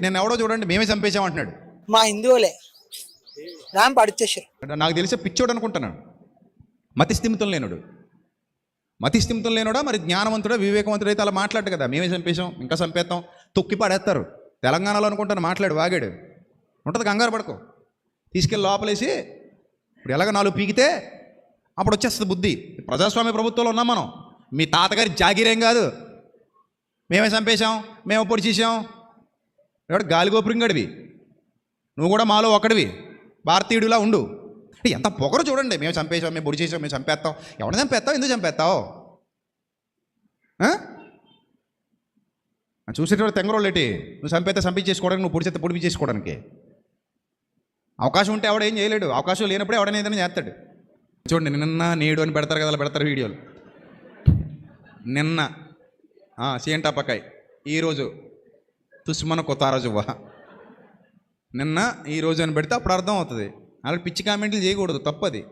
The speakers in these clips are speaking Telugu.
నేను ఎవడో చూడండి మేమే చంపేశామంటున్నాడు. మా హిందువులే. రామ్ పడిచేసారు నాకు తెలిసే పిచ్చోడు అనుకుంటున్నాడు మతి స్థిమితం లేనుడు. మతి స్థిమితం లేనుడా? మరి జ్ఞానవంతుడా వివేకవంతుడు అయితే అలా మాట్లాడు కదా. మేమే చంపేశాం ఇంకా చంపేస్తాం. తొక్కి పడేస్తారు. తెలంగాణలో అనుకుంటాను మాట్లాడు వాగాడు. ఉంటుంది కంగారు పడుకో. తీసుకెళ్ళి లోపలేసి ఇప్పుడు ఎలాగ నాలుగు పీకితే అప్పుడు వచ్చేస్తుంది బుద్ధి. ప్రజాస్వామ్య ప్రభుత్వంలో ఉన్నాం మనం. మీ తాతగారి జాగీరేం కాదు. మేమే చంపేశాం మేము పొడి చేసాం ఎవడు గాలి గోపురం గడివి నువ్వు కూడా మాలో ఒకడివి భారతీయుడిలా ఉండు. ఎంత పొగరు చూడండి. మేము చంపేసాం మేము పొడి చేసాం మేము చంపేస్తాం. ఎవరిని చంపేస్తావు? ఎందుకు చంపేస్తావు? చూసేటప్పుడు తెంగరోళ్ళు ఏంటి నువ్వు చంపేస్తే చంపించేసుకోవడానికి నువ్వు పొడిచేస్తే చేస్తే చేసుకోవడానికి అవకాశం ఉంటే ఎవడేం చేయలేడు. అవకాశం లేనప్పుడు ఎవడైనా ఏదైనా చేస్తాడు. చూడండి నిన్న నేడు అని పెడతారు కదా అలా పెడతారు వీడియోలు. నిన్న. సీఎం టపకాయ్. ఈరోజు తుస్మన కొత్తారాజువ్వ నిన్న ఈ రోజు అని పెడితే అప్పుడు అర్థం అవుతుంది అలా పిచ్చి కామెంట్లు చేయకూడదు తప్పది.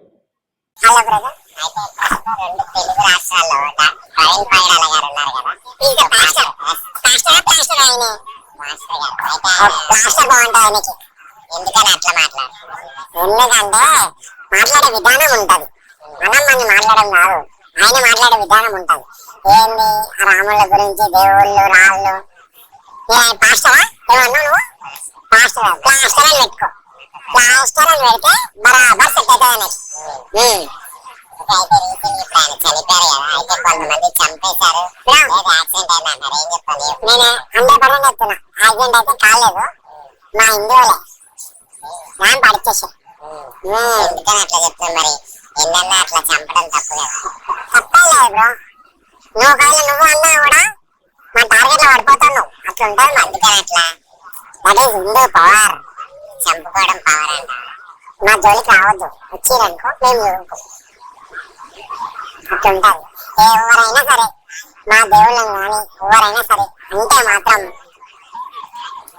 కదా. ఆయనే. మాట్లాడే విధానం ఉంటది. మనం మన మాట్లాడే విధానం ఉంటది. ఏంది? ఆ రాముళ్ళ గురించి దేవుళ్ళు రాళ్ళు. పాస్టరా? ఏమన్నా నువ్వు? పాస్టర్? ప్లాస్టర్ అని పెట్టుకో ప్లాస్టర్ అని పెడితే బరాబర్ సెట్ అవుతుంది అన్నట్టు ఉమ్. అయితే రీసెంట్ ఇప్పుడు ఆయన చనిపోయారు. కదా అయితే కొంతమంది చంపేశారు. లేదు యాక్సిడెంట్ అయింది అన్నారు. ఏం చెప్పాలి నేను హండ్రెడ్ పర్సెంట్ చెప్తున్నా. యాక్సిడెంట్ అయితే కాలేదు. మా హిందువులే రామ్ పడిచేసారు ఎందుకని అట్లా చెప్తున్నా మరి? ఎన్నన్నా అట్లా చంపడం తప్పు కదా. తప్పలేదు బ్రో. నువ్వు ఒకవేళ నువ్వు అన్నా కూడా మా టార్గెట్లో పడిపోతాను నువ్వు అట్లా ఉంటుంది అందుకని అట్లా. That is Hindu power. చంపుకోవడం power అంట. మా జోలికి రావద్దు. వచ్చిరనుకో మేము చూడుకో అట్లుంటది ఎవరైనా సరే మా దేవుళ్ళని కానీ ఎవరైనా సరే అంటే మాత్రం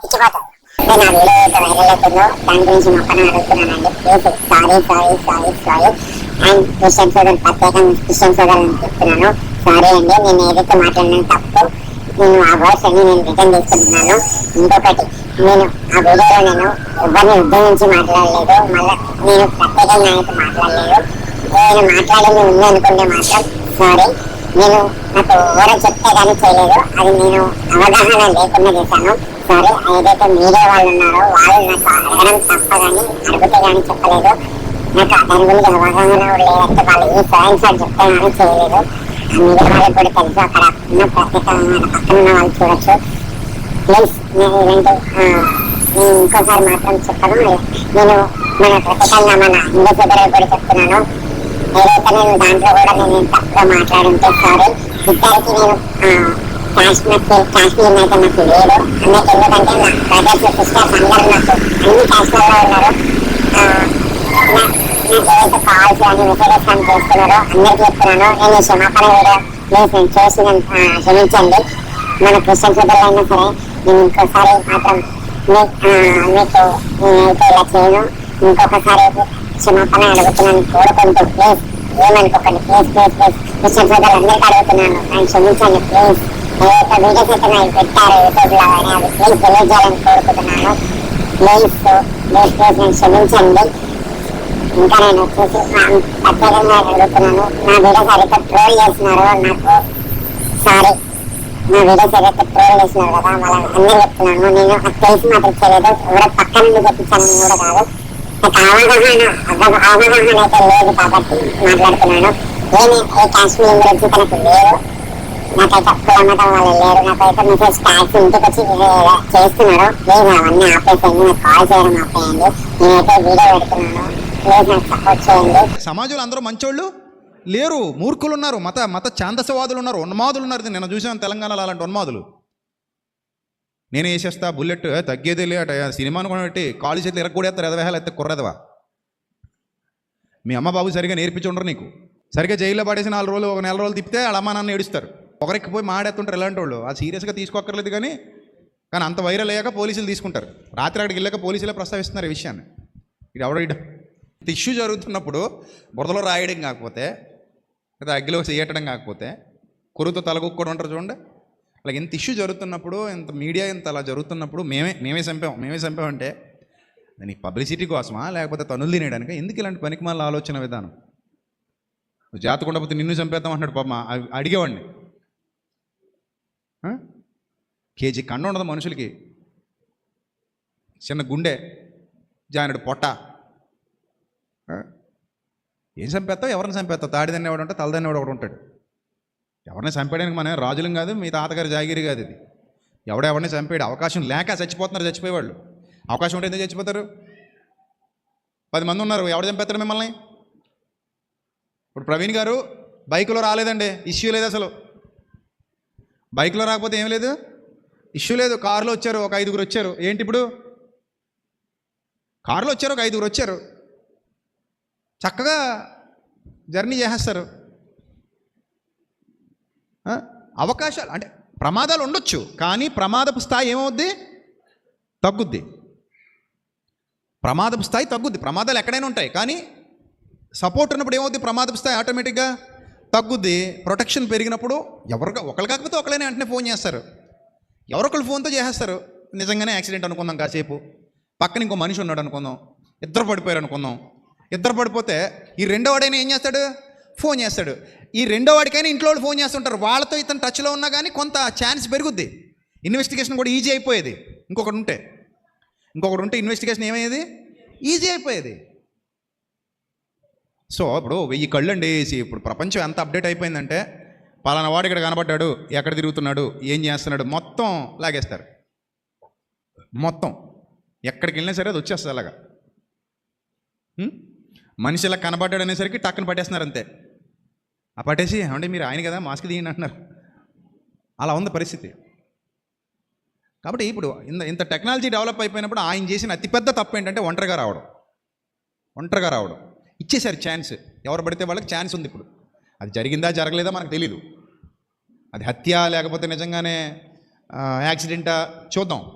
ఇచ్చిపోతారు నా వీడియో అయితే వైరల్ అవుతుందో దాని గురించి మొక్కన అడుగుతున్నానండి. Please sorry sorry sorry sorry and Christian సోదరు ప్రత్యేకంగా క్రిస్టియన్ సోదరు అని చెప్తున్నాను. సారీ అండి నేను ఏదైతే మాట్లాడినా తప్పు నేను ఆ వర్డ్స్ అన్ని నేను రిటర్న్ తీసుకుంటున్నాను. ఇంకొకటి నేను ఆ వీడియోలో నేను ఎవరిని ఉద్దేశించి మాట్లాడలేదు. మళ్ళీ నేను ప్రత్యేకంగా అయితే మాట్లాడలేదు. నేను మాట్లాడింది ఉంది అనుకుంటే మాత్రం సారీ నేను నాకు ఎవరో చెప్తే కానీ చేయలేదు. అది నేను అవగాహన లేకుండా చేశాను. సారీ ఏదైతే మీడియా వాళ్ళు ఉన్నారో వాళ్ళు నాకు అడగడం తప్ప కానీ అడిగితే కానీ చెప్పలేదు. నాకు దాని గురించి అవగాహన లేదంటే వాళ్ళు ఈ స్వయం సార్ చెప్తే కానీ చేయలేదు. మీడియా వాళ్ళకి కూడా తెలుసు అక్కడ ఉన్న ప్రత్యేకమైన పక్కన ఉన్న వాళ్ళు చూడొచ్చు. ప్లీజ్ నేను ఇలాంటి నేను ఇంకోసారి మాత్రం చెప్పను నేను మన ప్రత్యేకంగా మన హిందూ సోదరులు కూడా చెప్తున్నాను. ఏదైతే నేను దాంట్లో కూడా నేను తప్పుగా మాట్లాడుంటే సారీ ఇద్దరికి నేను కాశ్మీర్ కాశ్మీర్ అయితే నాకు లేదు. అన్నట్టు ఎందుకంటే నా బ్రదర్స్ సిస్టర్స్ అందరూ నాకు అన్ని కాశ్మీర్లో ఉన్నారు. ఆ, నా- నాకు ఏదైతే కాల్స్ కానీ మెసేజెస్ కానీ చేస్తున్నారో అందరికీ చెప్తున్నాను నేను ఈ క్షమాపణ వీడియో ప్లీజ్ నేను చేసిన ఆ, క్షమించండి మన క్రిస్టియన్ సోదరులు అయినా సరే నేను ఇంకోసారి మాత్రం మీ- ఆ, మీకు నేనైతే ఇలా చేయను ఇంకొకసారి అయితే క్షమాపణ అడుగుతున్నాను కోరుకుంటూ ప్లీజ్ ఏమనుకోకండి ప్లీజ్ ప్లీజ్ ప్లీజ్ క్రిస్టియన్ సోదరులు అందరికీ అడుగుతున్నాను నన్ను క్షమించండి ప్లీజ్ ఏదైతే వీడియోస్ అయితే నాకు పెట్టారు యూట్యూబ్లో కానీ అది ప్లీజ్ తెలియజేయాలని కోరుకుంటున్నాను ప్లీజ్ ప్లీజ్ ప్లీజ్ నన్ను క్షమించండి ఇంకా నేను వచ్చేసి ప్రత్యేకంగా అడుగుతున్నాను నా వీడియోస్ అయితే ట్రోల్ చేస్తున్నారు. నాకు సారీ నా వీడియోస్ ఏదైతే ట్రోల్ చేసినారు కదా వాళ్ళని అందరూ చెప్తున్నాను. నేను అది తెలిసి మాత్రం చేయలేదు. ఎవరో పక్క నుండి చెప్పించాను కూడా కాదు. నాకు అవగాహన అవగాహన అయితే లేదు కాబట్టి మాట్లాడుతున్నాను. ఏమి ఏ కాశ్మీర్ గురించి తనకు లేదు నాకైతే కుల వాళ్ళు లేరు. నాకైతే మెసేజ్ ట్యాక్స్ ఇంటికి వచ్చి చేస్తున్నారు లేదు అవన్నీ ఆపేసేయండి. నాకు కాల్ చేయడం ఆపేయండి. నేనైతే వీడియో పెడుతున్నాను. సమాజంలో అందరూ మంచోళ్ళు? లేరు. మూర్ఖులు ఉన్నారు మత మత ఛాందసవాదులు ఉన్నారు ఉన్మాదులు ఉన్నారు నేను చూసాను తెలంగాణలో అలాంటి ఉన్మాదులు. నేను వేసేస్తా బుల్లెట్ ఏ, తగ్గేదేలే అట. సినిమా అనుకున్నట్టు కాలు చేతులు ఎరగకూడేస్తారు ఎదవేహాలు ఎత్తే కుర్రదవా? మీ అమ్మ బాబు సరిగా నేర్పించి ఉండరు నీకు. సరిగ్గా జైల్లో పడేసి నాలుగు రోజులు ఒక నెల రోజులు తిప్పితే వాళ్ళ అమ్మ నాన్న ఏడుస్తారు. ఒకరికి పోయి మాడేస్తుంటారు ఇలాంటి వాళ్ళు అది సీరియస్గా తీసుకోక్కర్లేదు కానీ కానీ అంత వైరల్ అయ్యాక పోలీసులు తీసుకుంటారు. రాత్రి అక్కడికి వెళ్ళాక పోలీసులే ప్రస్తావిస్తున్నారు ఈ విషయాన్ని. ఇది ఎవడో ఇటు ఇష్యూ జరుగుతున్నప్పుడు బురదలో రాయడం కాకపోతే లేదా అగ్గిలో చేయటం కాకపోతే కొరుతో తలగొక్కడం ఉంటారు చూడండి. అలాగే ఇంత ఇష్యూ జరుగుతున్నప్పుడు ఇంత మీడియా ఇంత అలా జరుగుతున్నప్పుడు మేమే మేమే చంపాం మేమే చంపామంటే దాని పబ్లిసిటీ కోసమా లేకపోతే తనులు తినేయడానికి? ఎందుకు ఇలాంటి పనికిమాల ఆలోచన విధానం? నువ్వు నిన్ను చంపేద్దాం అంటున్నాడు పాప అడిగేవాడిని. కేజీ కండ ఉండదు మనుషులకి. చిన్న గుండె జానడు పొట్ట. ఏం చంపేస్తావు? ఎవరిని చంపేస్తావు? తాడిదని ఎవడు ఉంటే తలదని ఎవడు ఒకడు ఉంటాడు. ఎవరిని చంపేయడానికి మనం రాజులం కాదు మీ తాతగారి జాగిరి కాదు ఇది. ఎవడెవరిని చంపేయడు. అవకాశం లేక చచ్చిపోతున్నారు చచ్చిపోయేవాళ్ళు. అవకాశం ఉంటే ఎందుకు చచ్చిపోతారు? పది మంది ఉన్నారు. ఎవడు చంపేస్తాడు మిమ్మల్ని? ఇప్పుడు ప్రవీణ్ గారు బైక్లో రాలేదండి. ఇష్యూ లేదు అసలు. బైక్లో రాకపోతే ఏం లేదు? ఇష్యూ లేదు. కారులో వచ్చారు ఒక ఐదుగురు వచ్చారు. ఏంటి ఇప్పుడు? కారులో వచ్చారు ఒక ఐదుగురు వచ్చారు. చక్కగా జర్నీ చేసేస్తారు. అవకాశాలు అంటే ప్రమాదాలు ఉండొచ్చు కానీ ప్రమాదపు స్థాయి ఏమవుద్ది? తగ్గుద్ది. ప్రమాదపు స్థాయి తగ్గుద్ది. ప్రమాదాలు ఎక్కడైనా ఉంటాయి కానీ సపోర్ట్ ఉన్నప్పుడు ఏమవుద్ది? ప్రమాదపు స్థాయి ఆటోమేటిక్గా తగ్గుద్ది. ప్రొటెక్షన్ పెరిగినప్పుడు ఎవరు ఒకరు కాకపోతే ఒకళ్ళైనా వెంటనే ఫోన్ చేస్తారు. ఎవరొకళ్ళు ఫోన్తో చేసేస్తారు. నిజంగానే యాక్సిడెంట్ అనుకుందాం కాసేపు. పక్కన ఇంకో మనిషి ఉన్నాడు అనుకుందాం ఇద్దరు పడిపోయారు అనుకుందాం ఇద్దరు పడిపోతే ఈ రెండో వాడైనా ఏం చేస్తాడు? ఫోన్ చేస్తాడు. ఈ రెండో వాడికైనా ఇంట్లో వాళ్ళు ఫోన్ చేస్తుంటారు. వాళ్ళతో ఇతను టచ్లో ఉన్నా కానీ కొంత ఛాన్స్ పెరుగుద్ది. ఇన్వెస్టిగేషన్ కూడా ఈజీ అయిపోయేది. ఇంకొకటి ఉంటే. ఇంకొకటి ఉంటే ఇన్వెస్టిగేషన్ ఏమయ్యేది? ఈజీ అయిపోయేది. సో ఇప్పుడు వెయ్యి కళ్ళు అండి ఇప్పుడు ప్రపంచం ఎంత అప్డేట్ అయిపోయిందంటే పలానా వాడు ఇక్కడ కనబడ్డాడు. ఎక్కడ తిరుగుతున్నాడు? ఏం చేస్తున్నాడు? మొత్తం లాగేస్తారు. మొత్తం. ఎక్కడికి వెళ్ళినా సరే అది వచ్చేస్తుంది అలాగా. మనిషి ఇలా కనబడ్డాడు అనేసరికి టక్కున పట్టేస్తున్నారు అంతే ఆ పట్టేసి అంటే మీరు ఆయన కదా మాస్క్ తీయండి అంటున్నారు. అలా ఉంది పరిస్థితి. కాబట్టి ఇప్పుడు ఇంత ఇంత టెక్నాలజీ డెవలప్ అయిపోయినప్పుడు ఆయన చేసిన అతిపెద్ద తప్పు ఏంటంటే ఒంటరిగా రావడం. ఒంటరిగా రావడం. ఇచ్చేశారు ఛాన్స్. ఎవరు పడితే వాళ్ళకి ఛాన్స్ ఉంది ఇప్పుడు. అది జరిగిందా జరగలేదా మనకు తెలీదు. అది హత్య లేకపోతే నిజంగానే యాక్సిడెంటా చూద్దాం.